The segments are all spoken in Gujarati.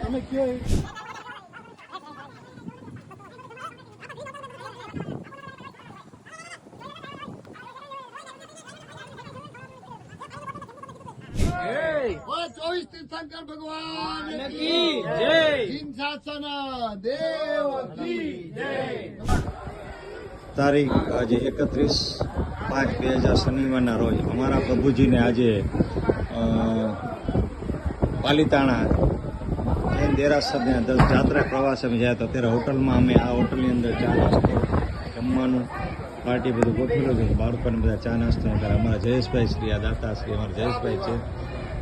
તમે કયો ચોવીસ તીર્થંકર ભગવાન શાસન દેવ તારીખ આજે એકત્રીસ પાંચ બે હજાર શનિવારના રોજ અમારા પ્રભુજીને આજે પાલિતાણા જૈન દેરાસરને દસ જાત્રા પ્રવાસે અમે ગયા હતા. ત્યારે હોટલમાં અમે આ હોટલની અંદર ચા નાસ્તો જમવાનું પાર્ટી બધું ગોઠવેલું છે. બાળકોને બધા ચા નાસ્તો અમારા જયેશભાઈ શ્રી આ દાતા શ્રી અમારા જયેશભાઈ છે.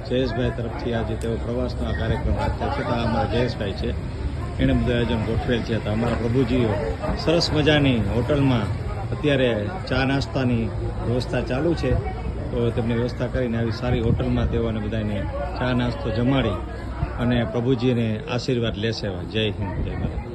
જયેશભાઈ તરફથી આજે તેઓ પ્રવાસનો આ કાર્યક્રમ રાખતા છે. તો અમારા જયેશભાઈ છે. એણે બધું આયોજન ગોઠવેલ છે. તો અમારા પ્રભુજીઓ સરસ મજાની હોટલમાં અત્યારે ચા નાસ્તાની વ્યવસ્થા ચાલુ છે. તો તેમની વ્યવસ્થા કરીને આવી સારી હોટલમાં તેઓને બધાને ચા નાસ્તો જમાડી અને પ્રભુજીને આશીર્વાદ લેશે જય હિન્દ, જય Bharat.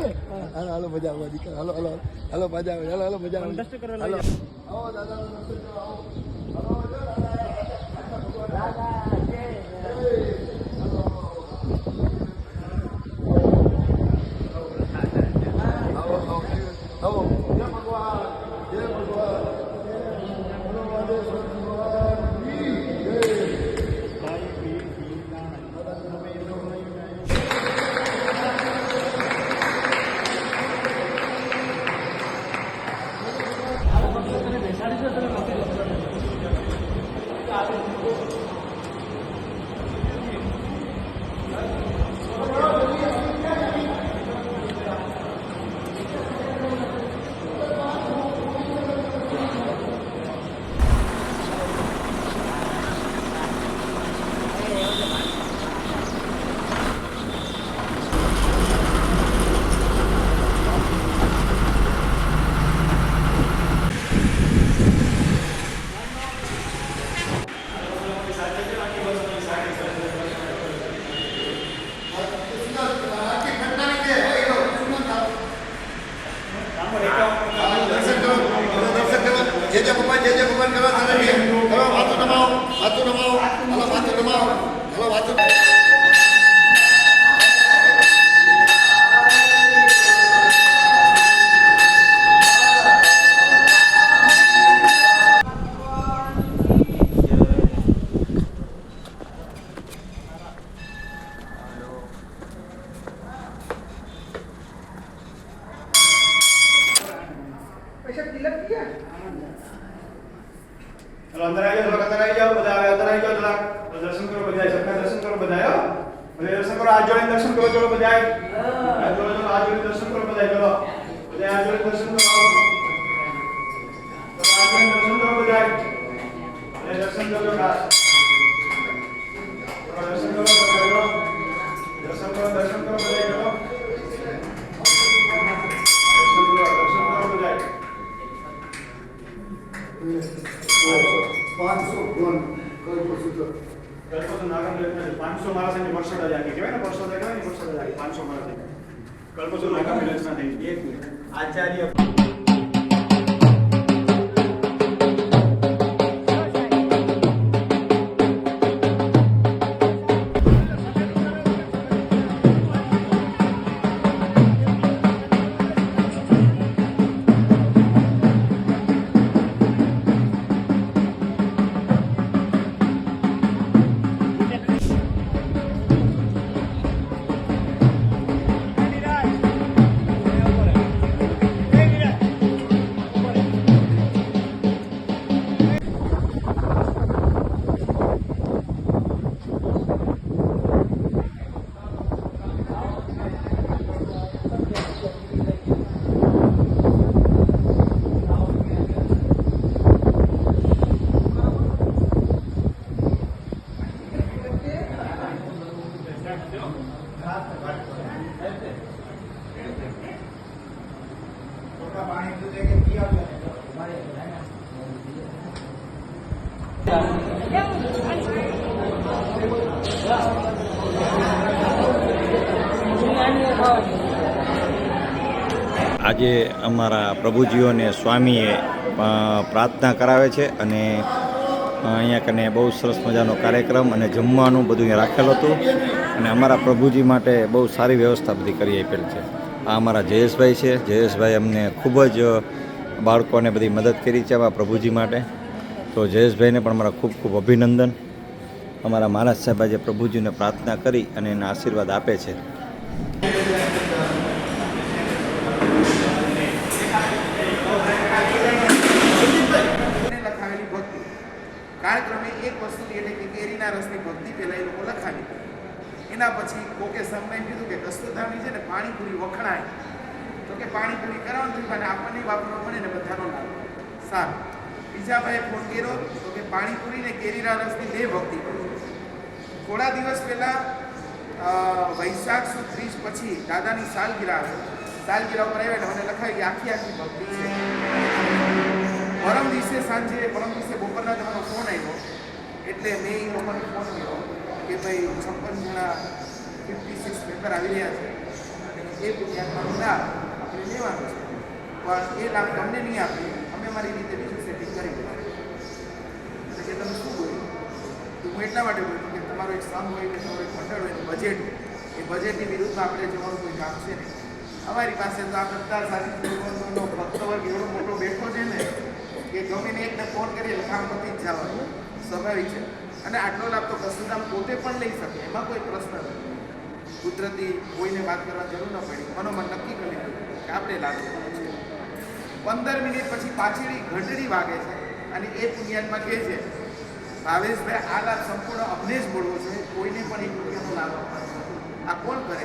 Halo, halo pajak majikan. Halo, halo. Halo pajak. Halo, halo pajak. Halo. Halo, halo. Halo, halo. Oh. Yeah, my God. Yeah, my God. જે જે ભગવાન જે જે ભગવાન કરવા તારે છે હવે માથું નમાવો માથું નમાવો હાલો માથું નમાવો હાલો માથું ચલો અંદર આવી જાઓ થોડાક અંદર આવી જાઓ બધા આવે અંદર આવી જાઓ થોડાક તો દર્શન કરો બધા સરખા દર્શન કરો બધા હો બધા દર્શન કરો હાથ જોડીને દર્શન કરો ચલો બધા ચલો ચલો હાથ જોડે દર્શન કરો બધા ચલો. બધા હાથ જોડે દર્શન કરો. ચલો હાથ જોડે દર્શન કરો બધા અને દર્શન કરો ચલો, દર્શન કરો ચલો. દર્શન કરો દર્શન કરો બધા ચલો. દર્શન કરો તો નાગમ લેખના પાંચસો મારા સાથે વર્ષોડા જાગી કહેવાય ને વર્ષોડા કહેવાય ને વર્ષોડા જાગી પાંચસો મારા કલ્પતો નાગમ લેખના થઈ આચાર્ય આજે અમારા પ્રભુજીઓને સ્વામીએ પ્રાર્થના કરાવે છે અને અહીંયા કને બહુ સરસ મજાનો કાર્યક્રમ અને જમવાનું બધું અહીંયા રાખેલું હતું અને અમારા પ્રભુજી માટે બહુ સારી વ્યવસ્થા બધી કરી આપેલી છે. આ અમારા જયેશભાઈ છે. જયેશભાઈ અમને ખૂબ જ બાળકોને બધી મદદ કરી છે આવા પ્રભુજી માટે. તો જયેશભાઈને પણ મારા ખૂબ ખૂબ અભિનંદન. અમારા મહારાજ સાહેબ આજે પ્રભુજીને પ્રાર્થના કરી અને એના આશીર્વાદ આપે છે. કેરીના રસની ભક્તિ પહેલા એ એના પછી કોકે સમય કીધું કે કસ્તુરધામની છે ને પાણીપુરી વખણાય. તો કે પાણીપુરી કરાવવાનું આપણને વાપરવા મળે ને બધાનો લાભ. સારું. બીજા ભાઈએ ફોન કર્યો તો કે પાણીપુરી ને કેરીના રસની બે ભક્તિ થોડા દિવસ પહેલાં વૈશાખ સુદ ત્રીસ પછી દાદાની સાલગીરા સાલગીરા ઉપર આવ્યા અને મને લખાય કે આખી આખી ભક્તિ છે. પરમ દિવસે સાંજે, પરમ દિવસે બપોરના તમારો ફોન આવ્યો. એટલે મેં એ લોકોને ફોન કર્યો કે ભાઈ છપ્પન જણા ફિફ્ટી સિક્સ મેમ્બર આવી રહ્યા છે. અને એ પુણ્યાત્માનો લાભ આપણે લેવાનું છે. પણ એ લાભ તમને નહીં આપીએ. અમે મારી રીતે બીજું કરી દઈએ એટલે કે તમે શું બોલ્યું? તો હું એટલા માટે બોલું કે તમારો એક સંઘ હોય કે તમારો એક મંડળ હોય બજેટ એ બજેટની વિરુદ્ધમાં આપણે જવાનું કોઈ કામ છે નહીં. અમારી પાસે તો આ બધા સાથી લોકોનો ભક્ત વર્ગ એવડો મોટો બેઠો છે ને, કે ગમે ને એકને ફોન એટલે કામ જ જવાનું. સ્વાભાવિક છે. અને આટલો લાભ તો કસુદામ પોતે પણ લઈ શકે, એમાં કોઈ પ્રશ્ન નથી. કુદરતી કોઈને વાત કરવા જરૂર ન પડી. મનોમન નક્કી કરી લીધું કે આપણે લાભ પંદર મિનિટ પછી પાછળની ઘંટડી વાગે છે અને એ પુણ્યાનમાં કહે છે, ભાવેશભાઈ, આ લાભ સંપૂર્ણ અમને જ મળવો છે, કોઈને પણ એક પુણ્યનો લાભ આ કોણ કરે?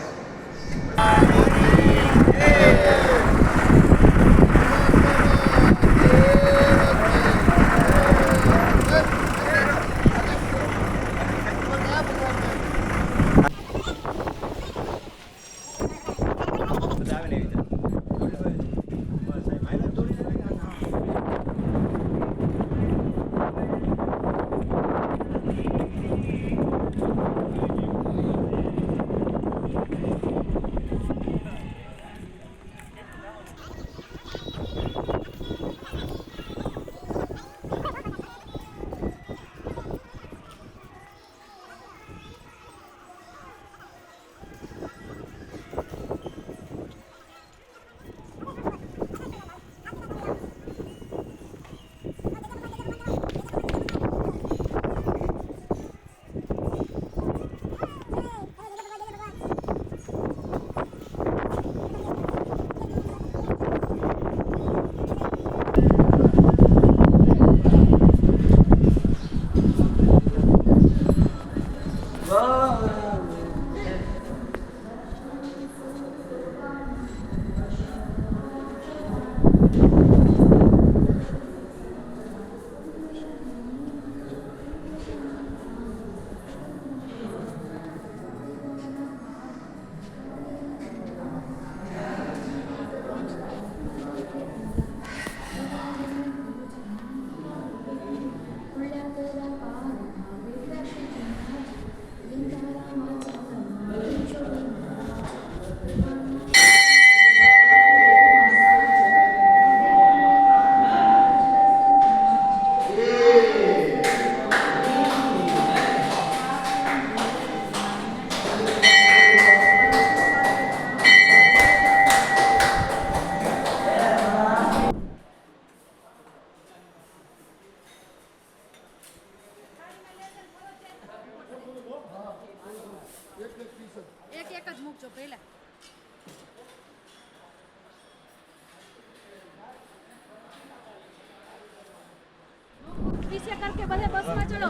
करके बोले बस में चलो।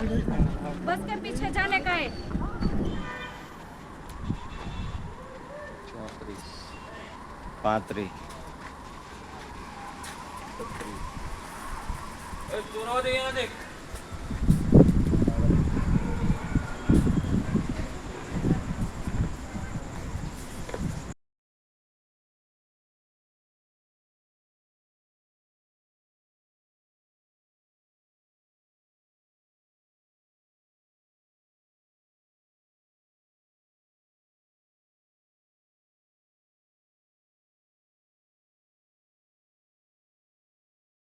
बस के पीछे जाने का है। पात्री ए चुनाव दे यहाँ देख।